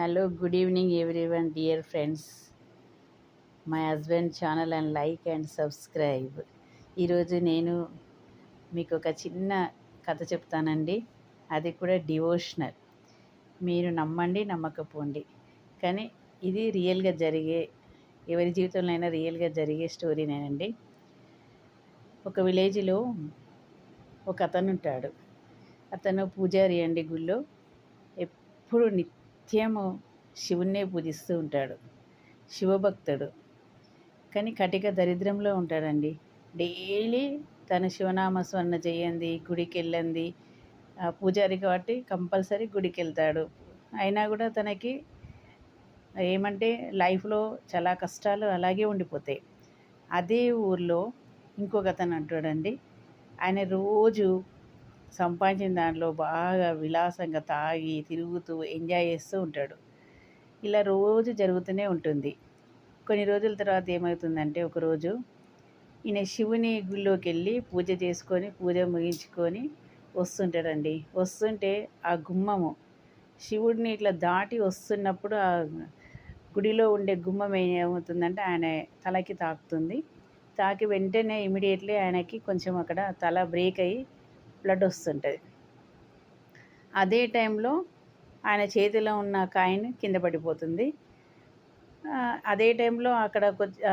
Hello good evening everyone dear friends my husband channel and like and subscribe ఈరోజు నేను మీకు ఒక చిన్న కథ చెప్తానండి. అది కూడా డివోషనల్ మీరు నమ్మండి నమ్మకపోండి. కానీ ఇది రియల్గా జరిగే ఎవరి జీవితంలో అయినా రియల్గా జరిగే స్టోరీనేనండి ఒక విలేజ్లో ఒక అతను ఉంటాడు. అతను పూజారి అండి గుళ్ళో. ఎప్పుడు నిత్యము శివుణ్ణే పూజిస్తూ ఉంటాడు. శివభక్తుడు. కానీ కటిక దరిద్రంలో ఉంటాడండి. డైలీ తన శివనామ స్మరణ చేయండి గుడికి వెళ్ళండి ఆ పూజారి కాబట్టి కంపల్సరీ గుడికి వెళ్తాడు అయినా కూడా తనకి ఏమంటే లైఫ్లో చాలా కష్టాలు అలాగే ఉండిపోతాయి. అదే ఊర్లో ఇంకొక అతను అంటాడండి. ఆయన రోజు సంపాదించిన దాంట్లో బాగా విలాసంగా తాగి తిరుగుతూ ఎంజాయ్ చేస్తూ ఉంటాడు. ఇలా రోజు జరుగుతూనే ఉంటుంది. కొన్ని రోజుల తర్వాత ఏమవుతుందంటే ఒకరోజు ఈయన శివుని గుళ్ళోకి వెళ్ళి పూజ చేసుకొని పూజ ముగించుకొని వస్తుంటాడండి. వస్తుంటే ఆ గుమ్మము శివుడిని ఇట్లా దాటి వస్తున్నప్పుడు ఆ గుడిలో ఉండే గుమ్మం ఏమవుతుందంటే ఆయన తలకి తాకుతుంది. తాకి వెంటనే ఇమీడియట్లీ ఆయనకి కొంచెం అక్కడ తల బ్రేక్ అయ్యి బ్లడ్ వస్తుంటుంది. అదే టైంలో ఆయన చేతిలో ఉన్న కాయిన్ కింద పడిపోతుంది. అదే టైంలో అక్కడ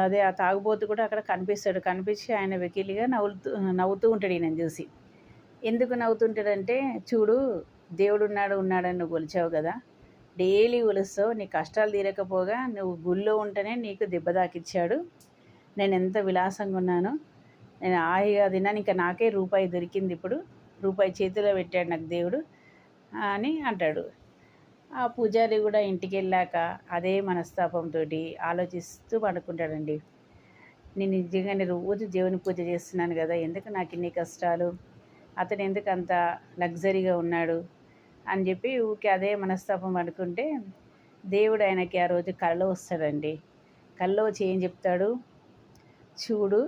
అదే ఆ తాగుబోతు కూడా అక్కడ కనిపిస్తాడు. కనిపించి ఆయన వెకిలిగా నవ్వుతూ నవ్వుతూ ఉంటాడు ఈయన చూసి. ఎందుకు నవ్వుతుంటాడంటే చూడు దేవుడు ఉన్నాడు ఉన్నాడని నువ్వు కొలిచావు కదా. డైలీ కొలుస్తావు నీ కష్టాలు తీరకపోగా నువ్వు గుళ్ళో ఉంటేనే నీకు దెబ్బ తాకిచ్చాడు. నేను ఎంత విలాసంగా ఉన్నాను నేను హాయిగా తిన్నాను ఇంకా నాకే రూపాయి దొరికింది ఇప్పుడు. రూపాయి చేతిలో పెట్టాడు నాకు దేవుడు అని అంటాడు. ఆ పూజారి కూడా ఇంటికి వెళ్ళాక అదే మనస్తాపంతో ఆలోచిస్తూ పడుకుంటాడండి. నేను నిజంగానే రోజు దేవుని పూజ చేస్తున్నాను కదా ఎందుకు నాకు ఇన్ని కష్టాలు? అతను ఎందుకు అంత లగ్జరీగా ఉన్నాడు? అని చెప్పి ఊరికే అదే మనస్తాపం పడుకుంటే దేవుడు ఆయనకి ఆ రోజు కళ్ళలో వస్తాడండి. కళ్ళలో వచ్చి ఏం చెప్తాడు. చూడు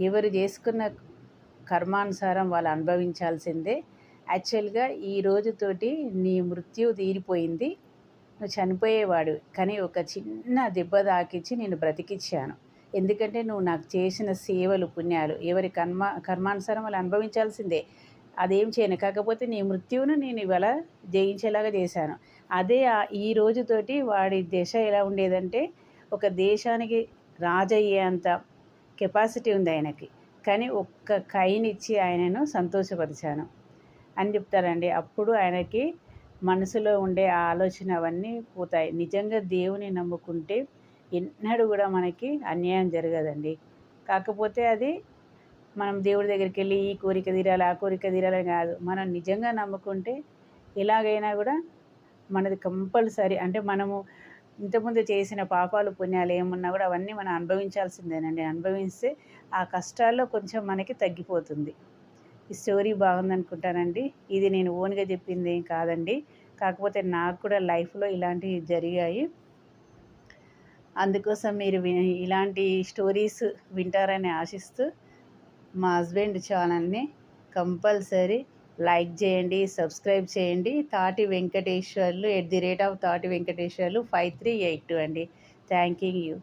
ఎవరు చేసుకున్న కర్మానుసారం వాళ్ళు అనుభవించాల్సిందే. యాక్చువల్గా ఈ రోజుతోటి నీ మృత్యు తీరిపోయింది. నువ్వు చనిపోయేవాడు. కానీ ఒక చిన్న దెబ్బ తాకిచ్చి నేను బ్రతికిచ్చాను. ఎందుకంటే నువ్వు నాకు చేసిన సేవలు పుణ్యాలు ఎవరి కర్మ కర్మానుసారం వాళ్ళు అనుభవించాల్సిందే. అదేం చేయను. కాకపోతే నీ మృత్యువును నేను ఇవాళ జయించేలాగా చేశాను. అదే ఈ రోజుతోటి వాడి దశ ఎలా ఉండేదంటే ఒక దేశానికి రాజయ్యేంత కెపాసిటీ ఉంది ఆయనకి. కానీ ఒక్క కైనిచ్చి ఆయనను సంతోషపరిచాను. అని చెప్తారండి. అప్పుడు ఆయనకి మనసులో ఉండే ఆలోచన అవన్నీ పోతాయి. నిజంగా దేవుని నమ్ముకుంటే ఎన్నడూ కూడా మనకి అన్యాయం జరగదండి. కాకపోతే అది మనం దేవుడి దగ్గరికి వెళ్ళి ఈ కోరిక తీరాలి ఆ కోరిక తీరాలని కాదు. మనం నిజంగా నమ్ముకుంటే ఎలాగైనా కూడా మనది కంపల్సరీ అంటే మనము ఇంతకుముందు చేసిన పాపాలు పుణ్యాలు ఏమున్నా కూడా అవన్నీ మనం అనుభవించాల్సిందేనండి. అనుభవిస్తే ఆ కష్టాల్లో కొంచెం మనకి తగ్గిపోతుంది. ఈ స్టోరీ బాగుందనుకుంటానండి. ఇది నేను ఓన్గా చెప్పింది ఏం కాదండి. కాకపోతే నాకు కూడా లైఫ్లో ఇలాంటివి జరిగాయి. అందుకోసం మీరు ఇలాంటి స్టోరీస్ వింటారని ఆశిస్తూ మా హస్బెండ్ ఛానల్ని కంపల్సరీ లైక్ చేయండి సబ్స్క్రైబ్ చేయండి. Thati Venkateswarlu at the rate of Thati Venkateswarlu five three eight two అండి. Thank you.